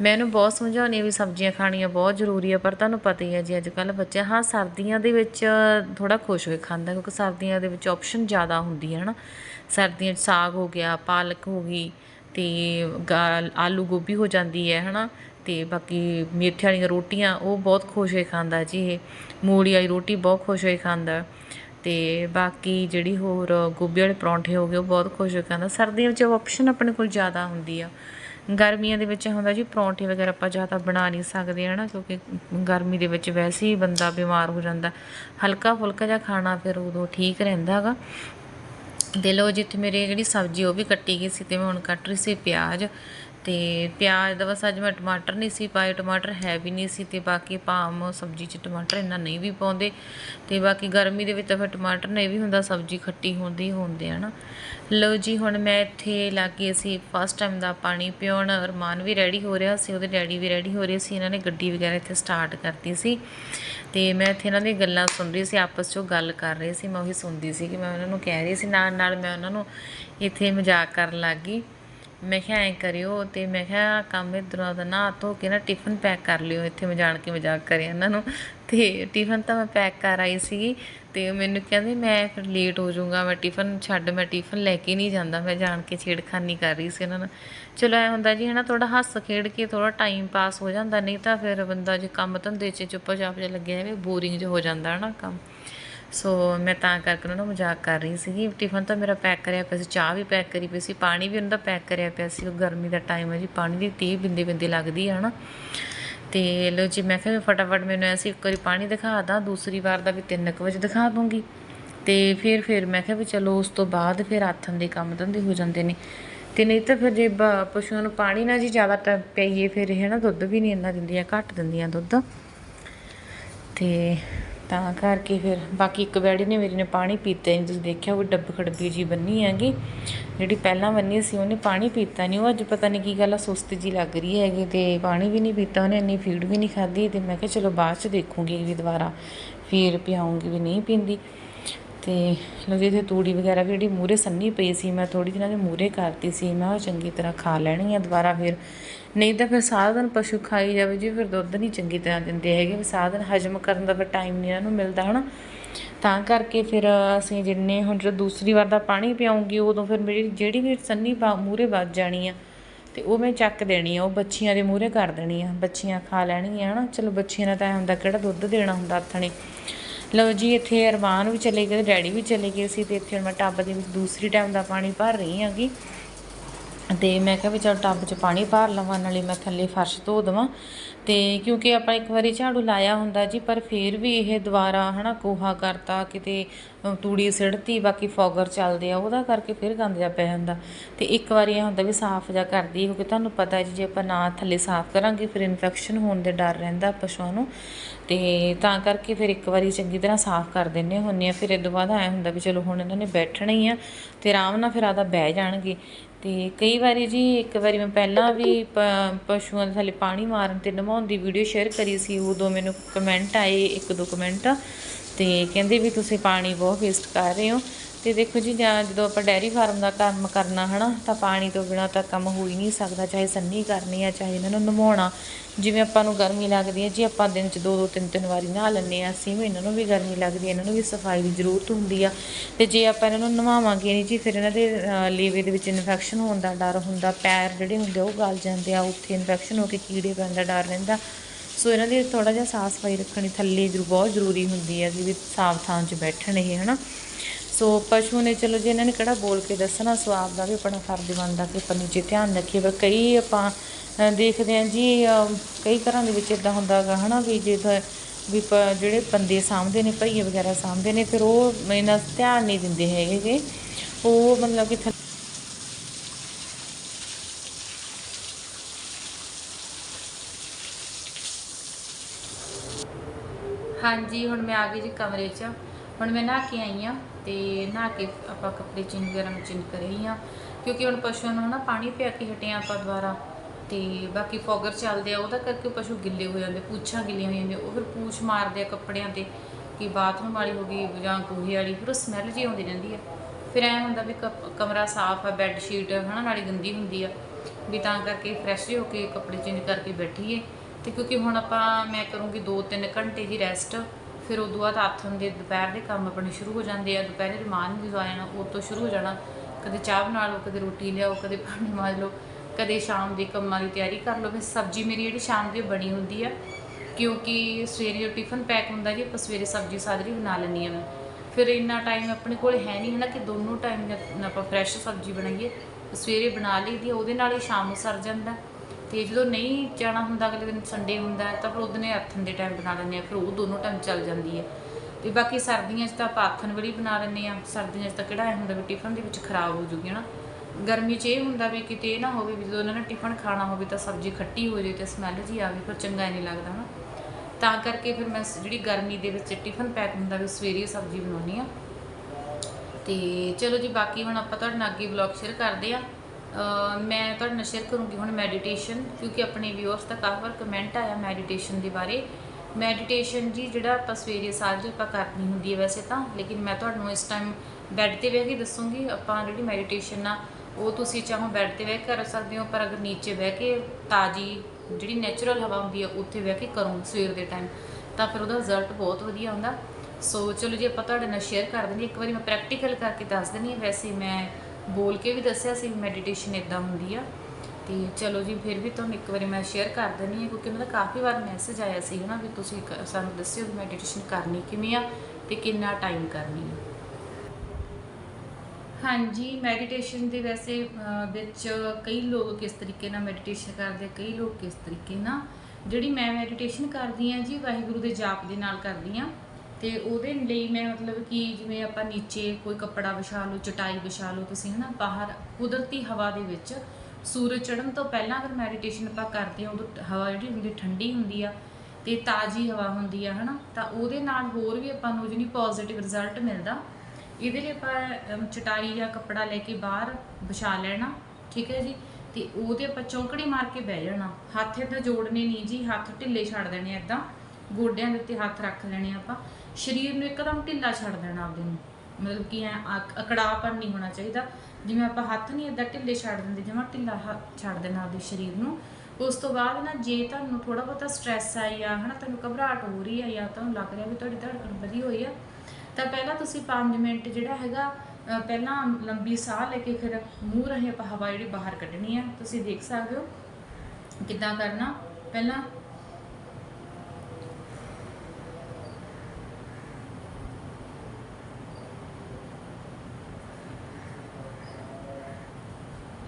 ਮੈਂ ਇਹਨੂੰ ਬਹੁਤ ਸਮਝਾਉਂਦੀ ਹਾਂ ਵੀ ਸਬਜ਼ੀਆਂ ਖਾਣੀਆਂ ਬਹੁਤ ਜ਼ਰੂਰੀ ਆ, ਪਰ ਤੁਹਾਨੂੰ ਪਤਾ ਹੀ ਹੈ ਜੀ ਅੱਜ ਕੱਲ੍ਹ ਬੱਚੇ, ਹਾਂ, ਸਰਦੀਆਂ ਦੇ ਵਿੱਚ ਥੋੜਾ ਖੁਸ਼ ਹੋਏ ਖਾਂਦਾ ਕਿਉਂਕਿ ਸਰਦੀਆਂ ਦੇ ਵਿੱਚ ਆਪਸ਼ਨ ਜ਼ਿਆਦਾ ਹੁੰਦੀ ਹੈ ਹਨਾ। ਸਰਦੀਆਂ 'ਚ ਸਾਗ ਹੋ ਗਿਆ, ਪਾਲਕ ਹੋ ਗਈ, ਤੇ ਗਾ- ਆਲੂ ਗੋਭੀ ਹੋ ਜਾਂਦੀ ਹੈ, ਹਨਾ। ਤੇ ਬਾਕੀ ਮੇਥੇ ਵਾਲੀਆਂ ਰੋਟੀਆਂ, ਉਹ ਬਹੁਤ ਖੁਸ਼ ਹੋਏ ਖਾਂਦਾ ਜੀ ਇਹ। ਮੂਲੀ ਵਾਲੀ ਰੋਟੀ ਬਹੁਤ ਖੁਸ਼ ਹੋਏ ਖਾਂਦਾ। ਤੇ ਬਾਕੀ ਜਿਹੜੀ ਹੋਰ ਗੋਭੀ ਵਾਲੇ ਪਰੌਂਠੇ ਹੋ ਗਏ, ਉਹ ਬਹੁਤ ਖੁਸ਼ ਹੋ ਖਾਂਦਾ। ਸਰਦੀਆਂ ਵਿੱਚ ਆਪਸ਼ਨ ਆਪਣੇ ਕੋਲ ਜ਼ਿਆਦਾ ਹੁੰਦੀ ਆ। ਗਰਮੀਆਂ ਦੇ ਵਿੱਚ ਹੁੰਦਾ ਜੀ ਪਰੌਂਠੇ ਵਗੈਰਾ ਆਪਾਂ ਜ਼ਿਆਦਾ ਬਣਾ ਨਹੀਂ ਸਕਦੇ, ਹਨਾ, ਕਿਉਂਕਿ ਗਰਮੀ ਦੇ ਵਿੱਚ ਵੈਸੇ ਹੀ ਬੰਦਾ ਬਿਮਾਰ ਹੋ ਜਾਂਦਾ। ਹਲਕਾ ਫੁਲਕਾ ਜਿਹਾ ਖਾਣਾ ਫਿਰ ਉਦੋਂ ਠੀਕ ਰਹਿੰਦਾ ਹੈਗਾ। ਦੇ ਲੋ ਜਿੱਥੇ ਮੇਰੇ ਜਿਹੜੀ ਸਬਜ਼ੀ ਉਹ ਵੀ ਕੱਟੀ ਗਈ ਸੀ ਤੇ ਮੈਂ ਹੁਣ ਕੱਟ ਰਹੀ ਸੀ ਪਿਆਜ਼। ਤੇ ਪਿਆਜ਼ ਦਾ ਬਸ ਅੱਜ ਮੈਂ ਟਮਾਟਰ ਨਹੀਂ ਸੀ ਪਾਏ, ਟਮਾਟਰ ਹੈ ਵੀ ਨਹੀਂ ਸੀ ਤੇ ਬਾਕੀ ਪਾਮ ਸਬਜ਼ੀ 'ਚ ਟਮਾਟਰ ਇੰਨਾ ਨਹੀਂ ਵੀ ਪਾਉਂਦੇ ਤੇ ਬਾਕੀ ਗਰਮੀ ਦੇ ਵਿੱਚ ਤਾਂ ਫਿਰ ਟਮਾਟਰ ਨਹੀਂ ਵੀ ਹੁੰਦਾ, ਸਬਜ਼ੀ ਖੱਟੀ ਹੁੰਦੀ ਹੁੰਦੇ ਆ ਨਾ। ਲਓ ਜੀ, ਹੁਣ ਮੈਂ ਇੱਥੇ ਲੱਗੇ ਸੀ ਫਸਟ ਟਾਈਮ ਦਾ ਪਾਣੀ ਪਿਉਣ ਅਰਮਾਨ ਵੀ ਰੈਡੀ ਹੋ ਰਿਹਾ ਸੀ, ਉਹਦੇ ਡੈਡੀ ਵੀ ਰੈਡੀ ਹੋ ਰਹੇ ਸੀ, ਇਹਨਾਂ ਨੇ ਗੱਡੀ ਵਗੈਰਾ ਇੱਥੇ ਸਟਾਰਟ ਕਰਤੀ ਸੀ। ਤੇ ਮੈਂ ਇੱਥੇ ਇਹਨਾਂ ਦੀ ਗੱਲਾਂ ਸੁਣ ਰਹੀ ਸੀ, ਆਪਸ 'ਚੋਂ ਗੱਲ ਕਰ ਰਹੇ ਸੀ, ਮੈਂ ਉਹੀ ਸੁਣਦੀ ਸੀ ਕਿ ਮੈਂ ਉਹਨਾਂ ਨੂੰ ਕਹਿ ਰਹੀ ਸੀ ਨਾਲ ਨਾਲ ਮੈਂ ਉਹਨਾਂ ਨੂੰ ਇੱਥੇ ਮਜ਼ਾਕ ਕਰਨ ਲੱਗ ਗਈ। ਮੈਂ ਕਿਹਾ ਐਂ ਕਰਿਓ ਤੇ ਮੈਂ ਕਿਹਾ ਕੰਮ ਇਧਰੋਂ ਦਾ ਨਾ ਧੋ ਕੇ ਨਾ ਟਿਫਨ ਪੈਕ ਕਰ ਲਿਓ ਇੱਥੇ ਮੈਂ ਜਾਣ ਕੇ ਮਜ਼ਾਕ ਕਰਿਆ ਇਹਨਾਂ ਨੂੰ। ਤੇ ਟਿਫਨ ਤਾਂ ਮੈਂ ਪੈਕ ਕਰ ਆਈ ਸੀਗੀ ਤੇ ਮੈਨੂੰ ਕਹਿੰਦੇ ਮੈਂ ਫਿਰ ਲੇਟ ਹੋ ਜਾਊਂਗਾ, ਮੈਂ ਟਿਫਨ ਛੱਡ, ਮੈਂ ਟਿਫਨ ਲੈ ਕੇ ਨਹੀਂ ਜਾਂਦਾ, ਮੈਂ ਜਾਣ ਕੇ ਛੇੜਖਾਨੀ ਕਰ ਰਹੀ ਸੀ ਇਹਨਾਂ ਨਾਲ। ਚਲੋ ਐ ਹੁੰਦਾ ਜੀ ਹਨਾ ਥੋੜਾ ਹੱਸ ਖੇਡ ਕੇ ਥੋੜਾ ਟਾਈਮ ਪਾਸ ਹੋ ਜਾਂਦਾ, ਨਹੀਂ ਤਾਂ ਫਿਰ ਬੰਦਾ ਜੇ ਕੰਮ ਧੰਦੇ 'ਚ ਚੁੱਪ ਚਾਪ ਜਿਹਾ ਲੱਗਿਆ ਜਾਵੇ ਬੋਰਿੰਗ ਜਿਹਾ ਹੋ ਜਾਂਦਾ ਹਨਾ ਕੰਮ। ਸੋ ਮੈਂ ਤਾਂ ਕਰਕੇ ਉਹਨਾਂ ਨੂੰ ਮਜ਼ਾਕ ਕਰ ਰਹੀ ਸੀਗੀ। ਟਿਫਨ ਤਾਂ ਮੇਰਾ ਪੈਕ ਕਰਿਆ ਪਿਆ ਸੀ, ਚਾਹ ਵੀ ਪੈਕ ਕਰੀ ਪਈ ਸੀ, ਪਾਣੀ ਵੀ ਉਹਨਾਂ ਦਾ ਪੈਕ ਕਰਿਆ ਪਿਆ ਸੀ। ਉਹ ਗਰਮੀ ਦਾ ਟਾਈਮ ਹੈ ਜੀ, ਪਾਣੀ ਦੀ 30 ਬਿੰਦੇ ਬਿੰਦੇ ਲੱਗਦੀ ਹੈ ਹਨਾ। ਤੇ ਲੋ ਜੀ, ਮੈਂ ਕਿਹਾ ਵੀ ਫਟਾਫਟ ਮੈਨੂੰ ਐਸੀ ਇੱਕ ਵਾਰੀ ਪਾਣੀ ਦਿਖਾ ਦਾਂ, ਦੂਸਰੀ ਵਾਰ ਦਾ ਵੀ 3 ਵਜੇ ਦਿਖਾ ਦੂੰਗੀ। ਤੇ ਫਿਰ ਫਿਰ ਮੈਂ ਕਿਹਾ ਵੀ ਚਲੋ ਉਸ ਤੋਂ ਬਾਅਦ ਫਿਰ ਆਥਣ ਦੇ ਕੰਮ ਧੰਦੇ ਹੋ ਜਾਂਦੇ ਨੇ। ਤੇ ਨਹੀਂ ਤਾਂ ਫਿਰ ਜੇ ਪਸ਼ੂਆਂ ਨੂੰ ਪਾਣੀ ਨਾ ਜੀ ਜ਼ਿਆਦਾ ਟ ਪਈਏ ਫਿਰ ਇਹ ਨਾ ਦੁੱਧ ਵੀ ਨਹੀਂ ਇੰਨਾ ਦਿੰਦੀਆਂ, ਘੱਟ ਦਿੰਦੀਆਂ ਦੁੱਧ। ਤੇ ਤਾਂ ਕਰਕੇ ਫਿਰ ਬਾਕੀ ਇੱਕ ਬੈੜੀ ਨੇ ਮੇਰੀ ਨੇ ਪਾਣੀ ਪੀਤਾ ਨਹੀਂ। ਤੁਸੀਂ ਦੇਖਿਆ ਉਹ ਡੱਬ ਖੜਬੀ ਜੀ ਬੰਨੀ ਹੈਗੀ। ਜਿਹੜੀ ਪਹਿਲਾਂ ਬੰਨੀ ਸੀ, ਉਹਨੇ ਪਾਣੀ ਪੀਤਾ ਨਹੀਂ। ਉਹ ਅੱਜ ਪਤਾ ਨਹੀਂ ਕੀ ਗੱਲ ਆ, ਸੁਸਤ ਜੀ ਲੱਗ ਰਹੀ ਹੈਗੀ ਤੇ ਪਾਣੀ ਵੀ ਨਹੀਂ ਪੀਤਾ ਉਹਨੇ, ਇੰਨੀ ਫੀਡ ਵੀ ਨਹੀਂ ਖਾਧੀ। ਤੇ ਮੈਂ ਕਿਹਾ ਚਲੋ ਬਾਅਦ ਚ ਦੇਖੂੰਗੀ ਵੀ ਦੁਬਾਰਾ। ਫਿਰ ਪਿਆਉਂਗੀ ਵੀ ਨਹੀਂ ਪੀਂਦੀ। ਅਤੇ ਲੋ ਜੀ, ਇੱਥੇ ਤੂੜੀ ਵਗੈਰਾ ਵੀ ਜਿਹੜੀ ਮੂਹਰੇ ਸੰਨੀ ਪਈ ਸੀ, ਮੈਂ ਥੋੜ੍ਹੀ ਜਿਹੀ ਇਹਨਾਂ ਦੇ ਮੂਹਰੇ ਕਰਤੀ ਸੀ, ਮੈਂ ਉਹ ਚੰਗੀ ਤਰ੍ਹਾਂ ਖਾ ਲੈਣੀ ਆ ਦੁਬਾਰਾ ਫਿਰ। ਨਹੀਂ ਤਾਂ ਫਿਰ ਸਾਰਾ ਦਿਨ ਪਸ਼ੂ ਖਾਈ ਜਾਵੇ ਜੀ, ਫਿਰ ਦੁੱਧ ਨਹੀਂ ਚੰਗੀ ਤਰ੍ਹਾਂ ਦਿੰਦੇ ਹੈਗੇ ਵੀ ਸਾਰਾ ਦਿਨ ਹਜਮ ਕਰਨ ਦਾ ਫਿਰ ਟਾਈਮ ਨਹੀਂ ਇਹਨਾਂ ਨੂੰ ਮਿਲਦਾ, ਹਨਾ। ਤਾਂ ਕਰਕੇ ਫਿਰ ਅਸੀਂ ਜਿੰਨੇ ਹੁਣ ਜਦੋਂ ਦੂਸਰੀ ਵਾਰ ਦਾ ਪਾਣੀ ਪਿਆਉਂਗੀ, ਉਦੋਂ ਫਿਰ ਮੇਰੀ ਜਿਹੜੀ ਵੀ ਸੰਨੀ ਮੂਹਰੇ ਵੱਜ ਜਾਣੀ ਆ, ਤੇ ਉਹ ਮੈਂ ਚੱਕ ਦੇਣੀ ਆ, ਉਹ ਬੱਚੀਆਂ ਦੇ ਮੂਹਰੇ ਕਰ ਦੇਣੀ ਆ, ਬੱਚੀਆਂ ਖਾ ਲੈਣਗੀਆਂ, ਹਨਾ। ਚਲੋ ਬੱਚੀਆਂ ਦਾ ਤਾਂ ਹੁੰਦਾ, ਕਿਹੜਾ ਦੁੱਧ ਦੇਣਾ ਹੁੰਦਾ ਆਥਣੇ ਲਓ ਜੀ, ਇੱਥੇ ਅਰਮਾਨ ਵੀ ਚਲੇ ਗਏ ਡੈਡੀ ਵੀ ਚਲੇ ਗਏ ਸੀ ਤੇ ਇੱਥੇ ਹੁਣ ਮੈਂ ਟੱਬ ਦੇ ਵਿੱਚ ਦੂਸਰੀ ਟਾਈਮ ਦਾ ਪਾਣੀ ਭਰ ਰਹੀ ਹਾਂਗੀ। ਤੇ ਮੈਂ ਕਿਹਾ ਵੀ ਚਲ ਟੱਬ 'ਚ ਪਾਣੀ ਭਰ ਲਵਾਂ, ਨਾਲੇ ਮੈਂ ਥੱਲੇ ਫਰਸ਼ ਧੋ ਦੇਵਾਂ। ਤੇ ਕਿਉਂਕਿ ਆਪਾਂ ਇੱਕ ਵਾਰੀ ਝਾੜੂ ਲਾਇਆ ਹੁੰਦਾ ਜੀ, ਪਰ ਫੇਰ ਵੀ ਇਹ ਦੁਬਾਰਾ ਹਨਾ ਕੋਹਾ ਕਰਤਾ, ਕਿਤੇ ਤੂੜੀ ਸਿੜਤੀ, ਬਾਕੀ ਫੋਗਰ ਚੱਲਦੇ ਆ, ਉਹਦਾ ਕਰਕੇ ਫਿਰ ਗੰਦ ਜਾ ਪੈ ਜਾਂਦਾ। ਤੇ ਇੱਕ ਵਾਰੀ ਇਹ ਹੁੰਦਾ ਵੀ ਸਾਫ਼ ਜਾ ਕਰਦੀ ਕਿਉਂਕਿ ਤੁਹਾਨੂੰ ਪਤਾ ਜੀ, ਜੇ ਆਪਾਂ ਨਾ ਥੱਲੇ ਸਾਫ਼ ਕਰਾਂਗੇ, ਫਿਰ ਇਨਫੈਕਸ਼ਨ ਹੋਣ ਦੇ ਡਰ ਰਹਿੰਦਾ ਪਸ਼ੂਆਂ ਨੂੰ। ਤੇ ਤਾਂ ਕਰਕੇ ਫਿਰ ਇੱਕ ਵਾਰੀ ਚੰਗੀ ਤਰ੍ਹਾਂ ਸਾਫ਼ ਕਰ ਦਿੰਨੇ ਹੁੰਨੇ ਆ, ਫਿਰ ਇਹ ਤੋਂ ਬਾਅਦ ਐ ਹੁੰਦਾ ਵੀ ਚਲੋ ਹੁਣ ਇਹਨਾਂ ਨੇ ਬੈਠਣਾ ਹੀ ਆ, ਤੇ ਆਰਾਮ ਨਾਲ ਫਿਰ ਆਦਾ ਬਹਿ ਜਾਣਗੇ। ਅਤੇ ਕਈ ਵਾਰੀ ਜੀ, ਇੱਕ ਵਾਰੀ ਮੈਂ ਪਹਿਲਾਂ ਵੀ ਪ- ਪਸ਼ੂਆਂ ਦੇ ਥੱਲੇ ਪਾਣੀ ਮਾਰਨ ਅਤੇ ਨਮਾਉਣ ਦੀ ਵੀਡੀਓ ਸ਼ੇਅਰ ਕਰੀ ਸੀ, ਉਦੋਂ ਮੈਨੂੰ ਕਮੈਂਟ ਆਏ, ਇੱਕ ਦੋ ਕਮੈਂਟ ਅਤੇ ਕਹਿੰਦੇ ਵੀ ਤੁਸੀਂ ਪਾਣੀ ਬਹੁਤ ਵੇਸਟ ਕਰ ਰਹੇ ਹੋ। ਤੇ ਦੇਖੋ ਜੀ, ਜਾਂ ਜਦੋਂ ਆਪਾਂ ਡੈਰੀ ਫਾਰਮ ਦਾ ਕੰਮ ਕਰਨਾ, ਹਨਾ, ਤਾਂ ਪਾਣੀ ਤੋਂ ਬਿਨਾ ਤਾਂ ਕੰਮ ਹੋ ਹੀ ਨਹੀਂ ਸਕਦਾ, ਚਾਹੇ ਸੰਨੀ ਕਰਨੀ ਆ, ਚਾਹੇ ਇਹਨਾਂ ਨੂੰ ਨਮਾਉਣਾ ਜਿਵੇਂ ਆਪਾਂ ਨੂੰ ਗਰਮੀ ਲੱਗਦੀ ਹੈ ਜੀ, ਆਪਾਂ ਦਿਨ 'ਚ ਦੋ ਦੋ ਤਿੰਨ ਤਿੰਨ ਵਾਰੀ ਨਹਾ ਲੈਂਦੇ ਆ, ਅਸੀਂ ਵੀ ਇਹਨਾਂ ਨੂੰ ਵੀ ਗਰਮੀ ਲੱਗਦੀ ਹੈ ਇਹਨਾਂ ਨੂੰ ਵੀ ਸਫ਼ਾਈ ਦੀ ਜ਼ਰੂਰਤ ਹੁੰਦੀ ਆ। ਤੇ ਜੇ ਆਪਾਂ ਇਹਨਾਂ ਨੂੰ ਨਵਾਵਾਂਗੇ ਨਹੀਂ ਜੀ, ਫਿਰ ਇਹਨਾਂ ਦੇ ਲੀਵੇ ਦੇ ਵਿੱਚ ਇਨਫੈਕਸ਼ਨ ਹੋਣ ਦਾ ਡਰ ਹੁੰਦਾ, ਪੈਰ ਜਿਹੜੇ ਹੁੰਦੇ ਆ, ਉਹ ਗਲ ਜਾਂਦੇ ਆ, ਉੱਥੇ ਇਨਫੈਕਸ਼ਨ ਹੋ ਕੇ ਕੀੜੇ ਪੈਣ ਦਾ ਡਰ ਰਹਿੰਦਾ। ਸੋ ਇਹਨਾਂ ਦੀ ਥੋੜਾ ਜਿਹਾ ਸਾਫ਼ ਸਫ਼ਾਈ ਰੱਖਣੀ ਥੱਲੇ ਜ਼ਰੂ ਬਹੁਤ ਜ਼ਰੂਰੀ ਹੁੰਦੀ ਹੈ ਕਿ ਵੀ ਸਾਫ਼ ਥਾਂ 'ਚ ਬੈਠਣ ਇਹ, ਹਨਾ। ਸੋ ਪਸ਼ੂ ਨੇ, ਚਲੋ ਜੀ, ਇਹਨਾਂ ਨੇ ਕਿਹੜਾ ਬੋਲ ਕੇ ਦੱਸਣਾ? ਸੋ ਆਪ ਦਾ ਵੀ ਆਪਣਾ ਫਰਜ਼ ਬਣਦਾ ਕਿ ਆਪਾਂ ਨੀਚੇ ਧਿਆਨ ਰੱਖੀਏ। ਪਰ ਕਈ ਆਪਾਂ ਦੇਖਦੇ ਹਾਂ ਜੀ ਕਈ ਘਰਾਂ ਦੇ ਵਿੱਚ ਇਦਾਂ ਹੁੰਦਾ ਹੈਗਾ, ਹਨਾ, ਵੀ ਜੇ ਵੀ ਜਿਹੜੇ ਬੰਦੇ ਸਾਂਭਦੇ ਨੇ, ਭਈਏ ਵਗੈਰਾ ਸਾਂਭਦੇ ਨੇ, ਫਿਰ ਉਹ ਇਹਨਾਂ ਧਿਆਨ ਨਹੀਂ ਦਿੰਦੇ ਹੈਗੇ। ਗੇ। ਉਹ ਮਤਲਬ ਕਿ ਹਾਂਜੀ, ਹੁਣ ਮੈਂ ਆ ਗਈ ਜੀ ਕਮਰੇ 'ਚ। ਹੁਣ ਮੈਂ ਨਹਾ ਕੇ ਆਈ ਆ ਤੇ ਨਹਾ ਕੇ ਆਪਾਂ ਕੱਪੜੇ ਚੇਂਜ ਵਗੈਰਾ ਮੈਂ ਚੇਂਜ ਕਰੇ ਹੀ ਆ, ਕਿਉਂਕਿ ਹੁਣ ਪਸ਼ੂਆਂ ਨੂੰ ਨਾ ਪਾਣੀ ਪਿਆ ਕੇ ਹਟੇ ਆਪਾਂ ਦੁਬਾਰਾ ਤੇ ਬਾਕੀ ਫੋਗਰ ਚੱਲਦੇ ਆ, ਉਹਦਾ ਕਰਕੇ ਪਸ਼ੂ ਗਿੱਲੇ ਹੋ ਜਾਂਦੇ, ਪੂਛਾਂ ਗਿੱਲੀਆਂ ਹੋ ਜਾਂਦੀਆਂ, ਉਹ ਫਿਰ ਪੂਛ ਮਾਰਦੇ ਆ ਕੱਪੜਿਆਂ ਤੇ ਕਿ ਬਾਥਰੂਮ ਵਾਲੀ ਹੋ ਗਈ ਜਾਂ ਗੋਹੇ ਵਾਲੀ, ਫਿਰ ਉਹ ਸਮੈਲ ਜੀ ਆਉਂਦੀ ਰਹਿੰਦੀ ਆ। ਫਿਰ ਐ ਹੁੰਦਾ ਵੀ ਕਪ- ਕਮਰਾ ਸਾਫ਼ ਆ ਬੈੱਡ ਸ਼ੀਟ ਹਨਾ, ਨਾਲੇ ਗੰਦੀ ਹੁੰਦੀ ਆ, ਵੀ ਤਾਂ ਕਰਕੇ ਫਰੈਸ਼ ਹੋ ਕੇ ਕੱਪੜੇ ਚੇਂਜ ਕਰਕੇ ਬੈਠੀਏ। ਤੇ ਕਿਉਂਕਿ ਹੁਣ ਆਪਾਂ, ਮੈਂ ਕਰੂੰਗੀ 2-3 ਘੰਟੇ ਦੀ ਰੈਸਟ ਫਿਰ ਉਦੋਂ ਬਾਅਦ ਆਥਣ ਦੇ ਦੁਪਹਿਰ ਦੇ ਕੰਮ ਆਪਣੇ ਸ਼ੁਰੂ ਹੋ ਜਾਂਦੇ ਆ, ਦੁਪਹਿਰੇ ਰਮਾਨ ਵੀ ਆ ਜਾਣਾ ਉਹ ਤੋਂ ਸ਼ੁਰੂ ਹੋ ਜਾਣਾ। ਕਦੇ ਚਾਹ ਬਣਾ ਲਓ, ਕਦੇ ਰੋਟੀ ਲਿਆਓ, ਕਦੇ ਭਾਂਡੇ ਮਾਂਜ ਲਓ, ਕਦੇ ਸ਼ਾਮ ਦੇ ਕੰਮਾਂ ਦੀ ਤਿਆਰੀ ਕਰ ਲਓ। ਫਿਰ ਸਬਜ਼ੀ ਮੇਰੀ ਜਿਹੜੀ ਸ਼ਾਮ ਦੀ ਬਣੀ ਹੁੰਦੀ ਆ, ਕਿਉਂਕਿ ਸਵੇਰੇ ਜੋ ਟਿਫਨ ਪੈਕ ਹੁੰਦਾ ਜੀ, ਆਪਾਂ ਸਵੇਰੇ ਸਬਜ਼ੀ ਸਾਦਰੀ ਬਣਾ ਲੈਂਦੀ ਆ ਮੈਂ। ਫਿਰ ਇੰਨਾ ਟਾਈਮ ਆਪਣੇ ਕੋਲ ਹੈ ਨਹੀਂ ਹੈ ਨਾ ਕਿ ਦੋਨੋਂ ਟਾਈਮ ਆਪਾਂ ਫਰੈਸ਼ ਸਬਜ਼ੀ ਬਣਾਈਏ, ਸਵੇਰੇ ਬਣਾ ਲਈਦੀ ਆ, ਉਹਦੇ ਨਾਲ ਹੀ ਸ਼ਾਮ ਨੂੰ ਸਰ ਜਾਂਦਾ। ਤੇ ਜਦੋਂ ਨਹੀਂ ਜਾਣਾ ਹੁੰਦਾ, ਅਗਲੇ ਦਿਨ ਸੰਡੇ ਹੁੰਦਾ ਤਾਂ ਫਿਰ ਉਹਦੇ ਨੇ ਆਥਣ ਦੇ ਟਾਈਮ ਬਣਾ ਲੈਂਦੇ ਆ ਫਿਰ ਉਹ ਦੋਨੋਂ ਟਾਈਮ ਚੱਲ ਜਾਂਦੀ ਹੈ। ਤੇ ਬਾਕੀ ਸਰਦੀਆਂ 'ਚ ਤਾਂ ਆਪਾਂ ਆਥਣ ਵਾਲੀ ਬਣਾ ਲੈਂਦੇ ਆ ਸਰਦੀਆਂ 'ਚ ਤਾਂ ਕਿਹੜਾ ਐ ਹੁੰਦਾ ਵੀ ਟਿਫਨ ਦੇ ਵਿੱਚ ਖਰਾਬ ਹੋ ਜੂਗੀ ਨਾ ਗਰਮੀ 'ਚ ਇਹ ਹੁੰਦਾ ਵੀ ਕਿਤੇ ਇਹ ਨਾ ਹੋਵੇ ਵੀ ਜਦੋਂ ਉਹਨਾਂ ਨੇ ਟਿਫਨ ਖਾਣਾ ਹੋਵੇ ਤਾਂ ਸਬਜ਼ੀ ਖੱਟੀ ਹੋ ਜੇ ਤੇ ਸਮੈਲ ਜੀ ਆਵੇ, ਫਿਰ ਚੰਗਾ ਨਹੀਂ ਲੱਗਦਾ ਨਾ ਤਾਂ ਕਰਕੇ ਫਿਰ ਮੈਂ ਜਿਹੜੀ ਗਰਮੀ ਦੇ ਵਿੱਚ ਟਿਫਨ ਪੈਕ ਹੁੰਦਾ ਵੀ ਸਵੇਰੇ ਸਬਜ਼ੀ ਬਣਾਉਣੀ ਆ ਤੇ ਚਲੋ ਜੀ, ਬਾਕੀ ਹੁਣ ਆਪਾਂ ਤੁਹਾਡੇ ਨਾਲ ਅੱਗੇ ਵਲੌਗ ਸ਼ੇਅਰ ਕਰਦੇ ਆ ਮੈਂ ਤੁਹਾਡੇ ਨਾਲ ਸ਼ੇਅਰ ਕਰੂੰਗੀ ਹੁਣ ਮੈਡੀਟੇਸ਼ਨ ਕਿਉਂਕਿ ਆਪਣੇ ਵਿਊਅਰਸ ਦਾ ਕਾਫੀ ਵਾਰ ਕਮੈਂਟ ਆਇਆ ਮੈਡੀਟੇਸ਼ਨ ਦੇ ਬਾਰੇ। ਮੈਡੀਟੇਸ਼ਨ ਜੀ ਜਿਹੜਾ ਆਪਾਂ ਸਵੇਰੇ ਸਾਜਰੇ ਆਪਾਂ ਕਰਨੀ ਹੁੰਦੀ ਹੈ ਵੈਸੇ ਤਾਂ, ਲੇਕਿਨ ਮੈਂ ਤੁਹਾਨੂੰ ਇਸ ਟਾਈਮ ਬੈੱਡ ਤੇ ਬਹਿ ਕੇ ਦੱਸੂੰਗੀ, ਆਪਾਂ ਜਿਹੜੀ ਮੈਡੀਟੇਸ਼ਨ ਆ, ਉਹ ਤੁਸੀਂ ਚਾਹੋ ਬੈੱਡ ਤੇ ਬਹਿ ਕੇ ਕਰ ਸਕਦੇ ਹੋ, ਪਰ ਅਗਰ ਨੀਚੇ ਬਹਿ ਕੇ ਤਾਜੀ ਜਿਹੜੀ ਨੇਚਰਲ ਹਵਾ ਹੁੰਦੀ ਆ ਉੱਥੇ ਬਹਿ ਕੇ ਕਰੋ ਸਵੇਰ ਦੇ ਟਾਈਮ ਤਾਂ ਫਿਰ ਉਹਦਾ ਰਿਜ਼ਲਟ ਬਹੁਤ ਵਧੀਆ ਹੁੰਦਾ ਸੋ ਚਲੋ ਜੀ, ਆਪਾਂ ਤੁਹਾਡੇ ਨਾਲ ਸ਼ੇਅਰ ਕਰ ਦਿੰਦੀ ਹਾਂ। ਇੱਕ ਵਾਰੀ ਮੈਂ ਪ੍ਰੈਕਟੀਕਲ ਕਰਕੇ ਦੱਸ ਦਿੰਦੀ ਹਾਂ। ਵੈਸੇ ਮੈਂ ਬੋਲ ਕੇ ਵੀ ਦੱਸਿਆ ਸੀ ਮੈਡੀਟੇਸ਼ਨ ਇਦਾਂ ਹੁੰਦੀ ਆ। ਤੇ ਚਲੋ ਜੀ, ਫਿਰ ਵੀ ਤੁਹਾਨੂੰ ਇੱਕ ਵਾਰੀ ਮੈਂ ਸ਼ੇਅਰ ਕਰ ਦਿੰਦੀ ਹਾਂ, ਕਿਉਂਕਿ ਮੈਨੂੰ ਕਾਫੀ ਵਾਰ ਮੈਸੇਜ ਆਇਆ ਸੀ ਹਨਾ, ਵੀ ਤੁਸੀਂ ਕ- ਸਾਨੂੰ ਦੱਸਿਓ ਮੈਡੀਟੇਸ਼ਨ ਕਰਨੀ ਕਿਵੇਂ ਆ ਤੇ ਕਿੰਨਾ ਟਾਈਮ ਕਰਨੀ ਆ। ਹਾਂਜੀ ਮੈਡੀਟੇਸ਼ਨ ਦੇ ਵੈਸੇ ਵਿੱਚ ਕਈ ਲੋਕ ਕਿਸ ਤਰੀਕੇ ਨਾਲ ਮੈਡੀਟੇਸ਼ਨ ਕਰਦੇ, ਕਈ ਲੋਕ ਕਿਸ ਤਰੀਕੇ ਨਾਲ। ਜਿਹੜੀ ਮੈਂ ਮੈਡੀਟੇਸ਼ਨ ਕਰਦੀ ਆ ਜੀ, ਵਾਹਿਗੁਰੂ ਦੇ ਜਾਪ ਦੇ ਨਾਲ ਕਰਦੀ ਆ ਤੇ ਉਹਦੇ ਲਈ ਮੈਂ ਮਤਲਬ ਕਿ ਜਿਵੇਂ ਆਪਾਂ ਨੀਚੇ ਕੋਈ ਕੱਪੜਾ ਵਿਛਾ ਲਓ, ਚਟਾਈ ਵਿਛਾ ਲਓ, ਤੁਸੀਂ ਹਨਾ, ਬਾਹਰ ਕੁਦਰਤੀ ਹਵਾ ਦੇ ਵਿੱਚ ਸੂਰਜ ਚੜ੍ਹਨ ਤੋਂ ਪਹਿਲਾਂ ਅਗਰ ਮੈਡੀਟੇਸ਼ਨ ਆਪਾਂ ਕਰਦੇ ਹਾਂ, ਉਦੋਂ ਹਵਾ ਜਿਹੜੀ ਹੁੰਦੀ ਠੰਡੀ ਹੁੰਦੀ ਆ ਤੇ ਤਾਜ਼ੀ ਹਵਾ ਹੁੰਦੀ ਆ, ਹਨਾ, ਤਾਂ ਉਹਦੇ ਨਾਲ ਹੋਰ ਵੀ ਆਪਾਂ ਨੂੰ ਜਿਹੜੀ ਪੋਜ਼ਿਟਿਵ ਰਿਜ਼ਲਟ ਮਿਲਦਾ, ਇਹਦੇ ਲਈ ਆਪਾਂ ਚਟਾਈ ਜਾਂ ਕੱਪੜਾ ਲੈ ਕੇ ਬਾਹਰ ਵਿਛਾ ਲੈਣਾ, ਠੀਕ ਹੈ ਜੀ, ਤੇ ਉਹਦੇ ਆਪਾਂ ਚੌਂਕੜੀ ਮਾਰ ਕੇ ਬਹਿ ਜਾਣਾ, ਹੱਥ ਏਦਾਂ ਜੋੜਨੇ ਨਹੀਂ ਜੀ, ਹੱਥ ਢਿੱਲੇ ਛੱਡ ਦੇਣੇ ਏਦਾਂ, ਗੋਡਿਆਂ ਦੇ ਉੱਤੇ ਹੱਥ ਰੱਖ ਲੈਣੇ ਆਪਾਂ ਸਰੀਰ ਨੂੰ ਇੱਕਦਮ ਢਿੱਲਾ ਛੱਡ ਦੇਣਾ ਆਪਦੇ ਨੂੰ। ਮਤਲਬ ਕਿ ਐ ਅਕੜਾਪਨ ਨਹੀਂ ਹੋਣਾ ਚਾਹੀਦਾ। ਜਿਵੇਂ ਆਪਾਂ ਹੱਥ ਨਹੀਂ ਏਦਾਂ ਢਿੱਲੇ ਛੱਡ ਦਿੰਦੇ ਜਿਵੇਂ ਢਿੱਲਾ ਛੱਡ ਦੇਣਾ ਆਪਦੇ ਸਰੀਰ ਨੂੰ। ਉਸ ਤੋਂ ਬਾਅਦ ਨਾ ਜੇ ਤੁਹਾਨੂੰ ਥੋੜਾ ਬਹੁਤਾ ਸਟ੍ਰੈਸ ਆਈ ਆ, ਹਨਾ, ਤੁਹਾਨੂੰ ਘਬਰਾਹਟ ਹੋ ਰਹੀ ਹੈ ਜਾਂ ਤੁਹਾਨੂੰ ਲੱਗ ਰਿਹਾ ਵੀ ਤੁਹਾਡੀ ਧੜਕਣ ਵਧੀ ਹੋਈ ਆ, ਤਾਂ ਪਹਿਲਾਂ ਤੁਸੀਂ 5 ਮਿੰਟ ਜਿਹੜਾ ਹੈਗਾ ਪਹਿਲਾਂ ਲੰਬੀ ਸਾਹ ਲੈ ਕੇ ਫਿਰ ਮੂੰਹ ਰਹੇ ਆਪਾਂ ਹਵਾ ਜਿਹੜੀ ਬਾਹਰ ਕੱਢਣੀ ਆ। ਤੁਸੀਂ ਦੇਖ ਸਕਦੇ ਹੋ ਕਿੱਦਾਂ ਕਰਨਾ। ਪਹਿਲਾਂ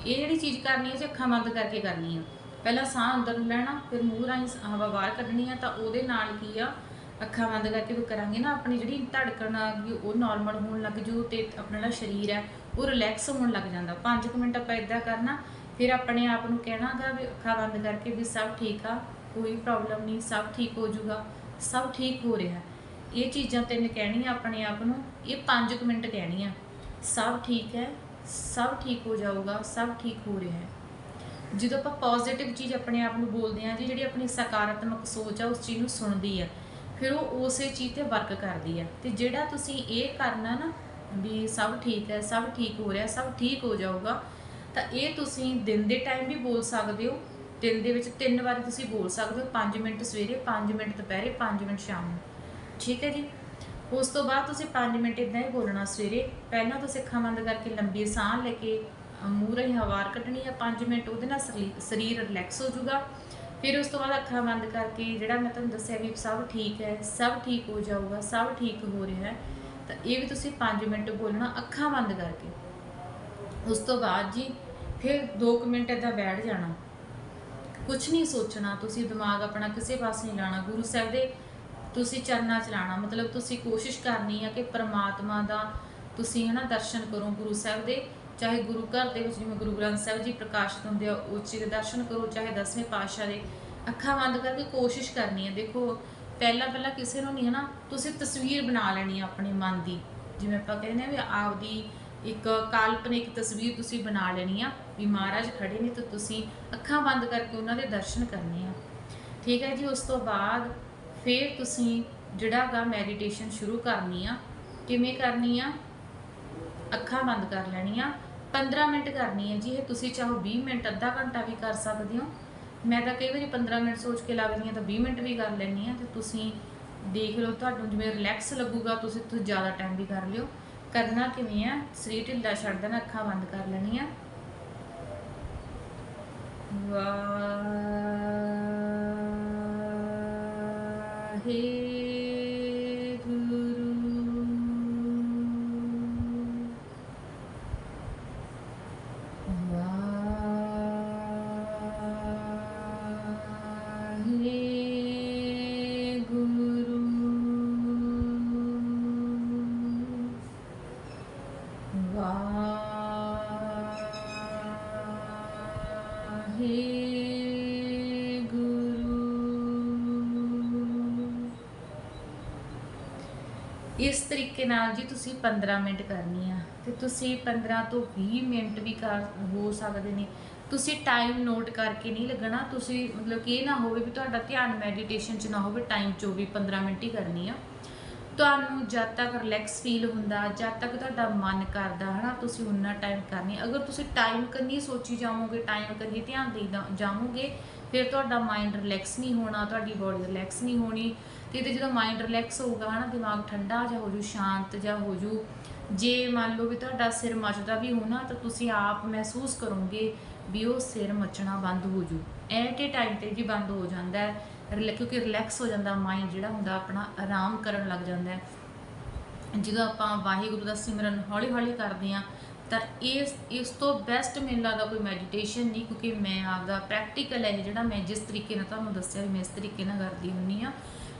ਇਹ ਜਿਹੜੀ ਚੀਜ਼ ਕਰਨੀ ਹੈ ਜੇ ਅੱਖਾਂ ਬੰਦ ਕਰਕੇ ਕਰਨੀ ਆ। ਪਹਿਲਾਂ ਸਾਹ ਅੰਦਰ ਨੂੰ ਲੈਣਾ, ਫਿਰ ਮੂੰਹ ਰਾਹੀਂ ਹਵਾ ਬਾਹਰ ਕੱਢਣੀ ਆ, ਤਾਂ ਉਹਦੇ ਨਾਲ ਕੀ ਆ, ਅੱਖਾਂ ਬੰਦ ਕਰਕੇ ਵੀ ਕਰਾਂਗੇ ਨਾ, ਆਪਣੀ ਜਿਹੜੀ ਧੜਕਣ ਆ ਗਈ, ਉਹ ਨਾਰਮਲ ਹੋਣ ਲੱਗ ਜੂ ਤੇ ਆਪਣਾ ਜਿਹੜਾ ਸਰੀਰ ਹੈ, ਉਹ ਰਿਲੈਕਸ ਹੋਣ ਲੱਗ ਜਾਂਦਾ। 5 ਮਿੰਟ ਆਪਾਂ ਇਦਾਂ ਕਰਨਾ, ਫਿਰ ਆਪਣੇ ਆਪ ਨੂੰ ਕਹਿਣਾਗਾ ਵੀ ਅੱਖਾਂ ਬੰਦ ਕਰਕੇ ਵੀ ਸਭ ਠੀਕ ਆ, ਕੋਈ ਪ੍ਰੋਬਲਮ ਨਹੀਂ, ਸਭ ਠੀਕ ਹੋ ਜਾਊਗਾ ਸਭ ਠੀਕ ਹੋ ਰਿਹਾ। ਇਹ ਚੀਜ਼ਾਂ ਤਿੰਨ ਕਹਿਣੀਆਂ ਆਪਣੇ ਆਪ ਨੂੰ, ਇਹ 5 ਮਿੰਟ ਕਹਿਣੀਆਂ। ਸਭ ਠੀਕ ਹੈ ਸਭ ਠੀਕ ਹੋ ਜਾਊਗਾ, ਸਭ ਠੀਕ ਹੋ ਰਿਹਾ ਹੈ। ਜਦੋਂ ਆਪਾਂ ਪੋਜ਼ਿਟਿਵ ਚੀਜ਼ ਆਪਣੇ ਆਪ ਨੂੰ ਬੋਲਦੇ ਹਾਂ ਜੀ, ਜਿਹੜੀ ਆਪਣੀ ਸਕਾਰਾਤਮਕ ਸੋਚ ਆ, ਉਸ ਚੀਜ਼ ਨੂੰ ਸੁਣਦੀ ਆ, ਫਿਰ ਉਹ ਉਸੇ ਚੀਜ਼ ਤੇ ਵਰਕ ਕਰਦੀ ਆ। ਤੇ ਜਿਹੜਾ ਤੁਸੀਂ ਇਹ ਕਰਨਾ ਨਾ, ਵੀ ਸਭ ਠੀਕ ਹੈ, ਸਭ ਠੀਕ ਹੋ ਰਿਹਾ, ਸਭ ਠੀਕ ਹੋ ਜਾਊਗਾ, ਤਾਂ ਇਹ ਤੁਸੀਂ ਦਿਨ ਦੇ ਟਾਈਮ ਵੀ ਬੋਲ ਸਕਦੇ ਹੋ। ਦਿਨ ਦੇ ਵਿੱਚ ਤਿੰਨ ਵਾਰੀ ਤੁਸੀਂ ਬੋਲ ਸਕਦੇ ਹੋ 5 ਮਿੰਟ ਸਵੇਰੇ 5 ਮਿੰਟ ਦੁਪਹਿਰੇ 5 ਮਿੰਟ ਸ਼ਾਮ ਨੂੰ। ਠੀਕ ਹੈ ਜੀ? ਉਸ ਤੋਂ ਬਾਅਦ ਤੁਸੀਂ 5 ਮਿੰਟ ਇਦਾਂ ਹੀ ਬੋਲਣਾ ਸਵੇਰੇ। ਪਹਿਲਾਂ ਤੁਸੀਂ ਅੱਖਾਂ ਬੰਦ ਕਰਕੇ ਲੰਬੀ ਸਾਹ ਲੈ ਕੇ ਮੂੰਹ ਰਾਹੀਂ ਹਵਾ ਕੱਢਣੀ ਆ 5 ਮਿੰਟ, ਉਹਦੇ ਨਾਲ ਸਰੀ- ਸਰੀਰ ਰਿਲੈਕਸ ਹੋ ਜਾਊਗਾ। ਫਿਰ ਉਸ ਤੋਂ ਬਾਅਦ ਅੱਖਾਂ ਬੰਦ ਕਰਕੇ ਜਿਹੜਾ ਮੈਂ ਤੁਹਾਨੂੰ ਦੱਸਿਆ ਵੀ ਸਭ ਠੀਕ ਹੈ, ਸਭ ਠੀਕ ਹੋ ਜਾਊਗਾ, ਸਭ ਠੀਕ ਹੋ ਰਿਹਾ ਹੈ, ਤਾਂ ਇਹ ਵੀ ਤੁਸੀਂ 5 ਮਿੰਟ ਬੋਲਣਾ ਅੱਖਾਂ ਬੰਦ ਕਰਕੇ। ਉਸ ਤੋਂ ਬਾਅਦ ਜੀ ਫਿਰ 2 ਮਿੰਟ ਇਦਾਂ ਬੈਠ ਜਾਣਾ। ਕੁਝ ਨਹੀਂ ਸੋਚਣਾ, ਤੁਸੀਂ ਦਿਮਾਗ ਆਪਣਾ ਕਿਸੇ ਪਾਸੇ ਨਹੀਂ ਲਾਣਾ ਗੁਰੂ ਸਾਹਿਬ ਦੇ ਤੁਸੀਂ ਚਰਨਾਂ ਚ ਮਤਲਬ ਤੁਸੀਂ ਕੋਸ਼ਿਸ਼ ਕਰਨੀ ਆ ਕਿ ਪ੍ਰਮਾਤਮਾ ਦਾ ਤੁਸੀਂ ਹਨਾ ਦਰਸ਼ਨ ਕਰੋ ਗੁਰੂ ਸਾਹਿਬ ਦੇ, ਚਾਹੇ ਗੁਰੂ ਘਰ ਦੇ ਵਿੱਚ ਜਿਵੇਂ ਗੁਰੂ ਗ੍ਰੰਥ ਸਾਹਿਬ ਜੀ ਪ੍ਰਕਾਸ਼ਿਤ ਹੁੰਦੇ ਆ ਉਸ ਦੇ ਦਰਸ਼ਨ ਕਰੋ, ਚਾਹੇ ਦਸਵੇਂ ਪਾਤਸ਼ਾਹ ਦੇ। ਅੱਖਾਂ ਬੰਦ ਕਰਕੇ ਕੋਸ਼ਿਸ਼ ਕਰਨੀ ਹੈ ਦੇਖੋ ਪਹਿਲਾਂ ਪਹਿਲਾਂ ਕਿਸੇ ਨੂੰ ਨਹੀਂ ਹਨਾ, ਤੁਸੀਂ ਤਸਵੀਰ ਬਣਾ ਲੈਣੀ ਆ ਆਪਣੇ ਮਨ ਦੀ। ਜਿਵੇਂ ਆਪਾਂ ਕਹਿੰਦੇ ਆ ਵੀ ਆਪਦੀ ਇੱਕ ਕਾਲਪਨਿਕ ਤਸਵੀਰ ਤੁਸੀਂ ਬਣਾ ਲੈਣੀ ਆ, ਵੀ ਮਹਾਰਾਜ ਖੜੇ ਨੇ ਤਾਂ ਤੁਸੀਂ ਅੱਖਾਂ ਬੰਦ ਕਰਕੇ ਉਹਨਾਂ ਦੇ ਦਰਸ਼ਨ ਕਰਨੇ ਆ। ਠੀਕ ਹੈ ਜੀ, ਉਸ ਤੋਂ ਬਾਅਦ ਫਿਰ ਤੁਸੀਂ ਜਿਹੜਾ ਗਾ ਮੈਡੀਟੇਸ਼ਨ ਸ਼ੁਰੂ ਕਰਨੀ ਆ, ਕਿਵੇਂ ਕਰਨੀ ਆ? ਅੱਖਾਂ ਬੰਦ ਕਰ ਲੈਣੀਆਂ। 15 ਮਿੰਟ ਕਰਨੀ ਹੈ ਜੀ, ਇਹ ਤੁਸੀਂ ਚਾਹੋ 20 ਮਿੰਟ, ਅੱਧਾ ਘੰਟਾ ਵੀ ਕਰ ਸਕਦੇ ਹੋ। ਮੈਂ ਤਾਂ ਕਈ ਵਾਰੀ 15 ਮਿੰਟ ਸੋਚ ਕੇ ਲੱਗਦੀ ਹਾਂ, ਤਾਂ 20 ਮਿੰਟ ਵੀ ਕਰ ਲੈਣੀ ਆ ਤੇ ਤੁਸੀਂ ਦੇਖ ਲਓ, ਤੁਹਾਨੂੰ ਜਿਵੇਂ ਰਿਲੈਕਸ ਲੱਗੂਗਾ, ਤੁਸੀਂ ਤੁਸੀਂ ਜ਼ਿਆਦਾ ਟਾਈਮ ਵੀ ਕਰ ਲਿਓ। ਕਰਨਾ ਕਿਵੇਂ ਆ? ਸਰੀਰ ਢਿੱਲਾ ਛੱਡ ਦੇਣਾ, ਅੱਖਾਂ ਬੰਦ ਕਰ ਲੈਣੀਆਂ। ਵਾਹਿਗੁਰੂ ਇਸ ਤਰੀਕੇ ਨਾਲ ਜੀ ਤੁਸੀਂ 15 ਮਿੰਟ ਕਰਨੀ ਆ ਤੇ ਤੁਸੀਂ 15 ਤੋਂ 20 ਮਿੰਟ ਵੀ ਕਰ ਹੋ ਸਕਦੇ ਨੇ। ਤੁਸੀਂ ਟਾਈਮ ਨੋਟ ਕਰਕੇ ਨਹੀਂ ਲੱਗਣਾ, ਤੁਸੀਂ ਮਤਲਬ ਕਿ ਇਹ ਨਾ ਹੋਵੇ ਵੀ ਤੁਹਾਡਾ ਧਿਆਨ ਮੈਡੀਟੇਸ਼ਨ 'ਚ ਨਾ ਹੋਵੇ ਟਾਈਮ 'ਚੋਂ ਵੀ 15 ਮਿੰਟ ਹੀ ਕਰਨੀ ਆ। ਤੁਹਾਨੂੰ ਜਦ ਤੱਕ ਰਿਲੈਕਸ ਫੀਲ ਹੁੰਦਾ, ਜਦ ਤੱਕ ਤੁਹਾਡਾ ਮਨ ਕਰਦਾ, ਹਨਾ, ਤੁਸੀਂ ਉਨਾ ਟਾਈਮ ਕਰਨੀ। ਅਗਰ ਤੁਸੀਂ ਟਾਈਮ ਕੰਨੀ ਸੋਚੀ ਜਾਵੋਗੇ ਟਾਈਮ ਕੰਨੀ ਧਿਆਨ ਦੇ ਜਾਵੋਗੇ, ਫਿਰ ਤੁਹਾਡਾ ਮਾਈਂਡ ਰਿਲੈਕਸ ਨਹੀਂ ਹੋਣਾ, ਤੁਹਾਡੀ ਬਾਡੀ ਰਿਲੈਕਸ ਨਹੀਂ ਹੋਣੀ। ਤੇ ਇਹਦੇ ਜਦੋਂ ਮਾਈਂਡ ਰਿਲੈਕਸ ਹੋਊਗਾ, ਹਨਾ, ਦਿਮਾਗ ਠੰਡਾ ਜਿਹਾ ਹੋ ਜੂ, ਸ਼ਾਂਤ ਜਿਹਾ ਹੋ ਜੂ, ਜੇ ਮੰਨ ਲਓ ਵੀ ਤੁਹਾਡਾ ਸਿਰ ਮੱਚਦਾ ਵੀ ਹੋਣਾ ਤਾਂ ਤੁਸੀਂ ਆਪ ਮਹਿਸੂਸ ਕਰੋਗੇ ਵੀ ਉਹ ਸਿਰ ਮੱਚਣਾ ਬੰਦ ਹੋ ਜੂ। ਐਟ ਏ ਟਾਈਮ ਤੇ ਜੀ ਬੰਦ ਹੋ ਜਾਂਦਾ ਹੈ ਕਿਉਂਕਿ ਰਿਲੈਕਸ ਹੋ ਜਾਂਦਾ ਮਾਈਂਡ ਜਿਹੜਾ ਹੁੰਦਾ, ਆਪਣਾ ਆਰਾਮ ਕਰਨ ਲੱਗ ਜਾਂਦਾ ਹੈ। ਜਦੋਂ ਆਪਾਂ ਵਾਹਿਗੁਰੂ ਦਾ ਸਿਮਰਨ ਹੌਲੀ ਹੌਲੀ ਕਰਦੇ ਆ ਤਾਂ ਇਸ ਇਸ ਤੋਂ ਬੈਸਟ ਮੈਨੂੰ ਲੱਗਦਾ ਕੋਈ ਮੈਡੀਟੇਸ਼ਨ ਨਹੀਂ, ਕਿਉਂਕਿ ਮੈਂ ਆਪਦਾ ਪ੍ਰੈਕਟੀਕਲ ਹੈ ਇਹ ਜਿਹੜਾ ਮੈਂ ਜਿਸ ਤਰੀਕੇ ਨਾਲ ਤੁਹਾਨੂੰ ਦੱਸਿਆ ਵੀ ਮੈਂ ਇਸ ਤਰੀਕੇ ਨਾਲ ਕਰਦੀ ਹੁੰਨੀ ਆ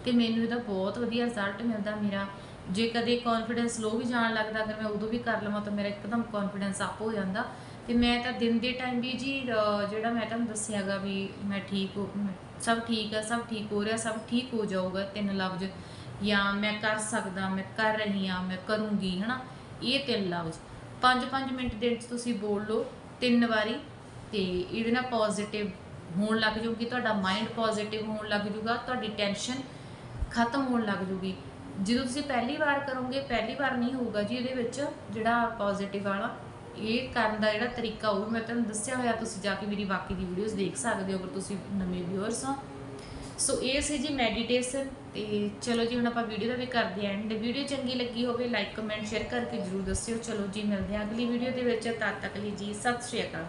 ਤੇ ਮੈਨੂੰ ਇਹਦਾ ਬਹੁਤ ਵਧੀਆ ਰਿਜ਼ਲਟ ਮਿਲਦਾ ਮੇਰਾ। ਜੇ ਕਦੇ ਕੌਨਫੀਡੈਂਸ ਲੋ ਵੀ ਜਾਣ ਲੱਗਦਾ, ਅਗਰ ਮੈਂ ਉਦੋਂ ਵੀ ਕਰ ਲਵਾਂ ਤਾਂ ਮੇਰਾ ਇੱਕਦਮ ਕੌਨਫੀਡੈਂਸ ਅਪ ਹੋ ਜਾਂਦਾ। ਤੇ ਮੈਂ ਤਾਂ ਦਿਨ ਦੇ ਟਾਈਮ ਵੀ ਜੀ ਜਿਹੜਾ ਮੈਂ ਤੁਹਾਨੂੰ ਦੱਸਿਆਗਾ ਵੀ ਮੈਂ ਠੀਕ ਹੋ ਸਭ ਠੀਕ ਆ, ਸਭ ਠੀਕ ਹੋ ਰਿਹਾ, ਸਭ ਠੀਕ ਹੋ ਜਾਊਗਾ, ਤਿੰਨ ਲਫ਼ਜ਼। ਜਾਂ ਮੈਂ ਕਰ ਸਕਦਾ, ਮੈਂ ਕਰ ਰਹੀ ਹਾਂ, ਮੈਂ ਕਰੂੰਗੀ, ਹਨਾ? ਇਹ ਤਿੰਨ ਲਫ਼ਜ਼। 5-5 ਮਿੰਟ ਦੇ ਵਿੱਚ ਤੁਸੀਂ ਬੋਲ ਲਓ, ਤਿੰਨ ਵਾਰੀ, ਤੇ ਇਹਦੇ ਨਾਲ ਪੋਜ਼ਿਟਿਵ ਹੋਣ ਲੱਗ ਜੂਗੀ ਤੁਹਾਡਾ ਮਾਈਂਡ ਪੋਜ਼ਿਟਿਵ ਹੋਣ ਲੱਗ ਜੂਗਾ ਤੁਹਾਡੀ ਟੈਨਸ਼ਨ ਖਤਮ ਹੋਣ ਲੱਗ ਜੂਗੀ। ਜਦੋਂ ਤੁਸੀਂ ਪਹਿਲੀ ਵਾਰ ਕਰੋਗੇ, ਪਹਿਲੀ ਵਾਰ ਨਹੀਂ ਹੋਊਗਾ ਜੀ ਇਹਦੇ ਵਿੱਚ ਜਿਹੜਾ ਪੋਜ਼ਿਟਿਵ ਵਾਲਾ। ਇਹ ਕਰਨ ਦਾ ਜਿਹੜਾ ਤਰੀਕਾ ਉਹ ਮੈਂ ਤੁਹਾਨੂੰ ਦੱਸਿਆ ਹੋਇਆ, ਤੁਸੀਂ ਜਾ ਕੇ ਮੇਰੀ ਬਾਕੀ ਦੀ ਵੀਡੀਓਜ਼ ਦੇਖ ਸਕਦੇ ਹੋ, ਅਗਰ ਤੁਸੀਂ ਨਵੇਂ ਵਿਊਅਰਸ ਹੋ। ਸੋ ਇਹ ਸੀ ਜੀ ਮੈਡੀਟੇਸ਼ਨ ਤੇ ਚਲੋ ਜੀ ਹੁਣ ਆਪਾਂ ਵੀਡੀਓ ਦਾ ਵੀ ਕਰਦੇ ਆਂ ਐਂਡ ਵੀਡੀਓ ਚੰਗੀ ਲੱਗੀ ਹੋਵੇ ਲਾਈਕ ਕਮੈਂਟ ਸ਼ੇਅਰ ਕਰਕੇ ਜਰੂਰ ਦੱਸਿਓ। ਚਲੋ ਜੀ, ਮਿਲਦੇ ਆਂ ਅਗਲੀ ਵੀਡੀਓ ਦੇ ਵਿੱਚ। ਤਦ ਤੱਕ ਲਈ ਜੀ, ਸਤਿ ਸ਼੍ਰੀ ਅਕਾਲ।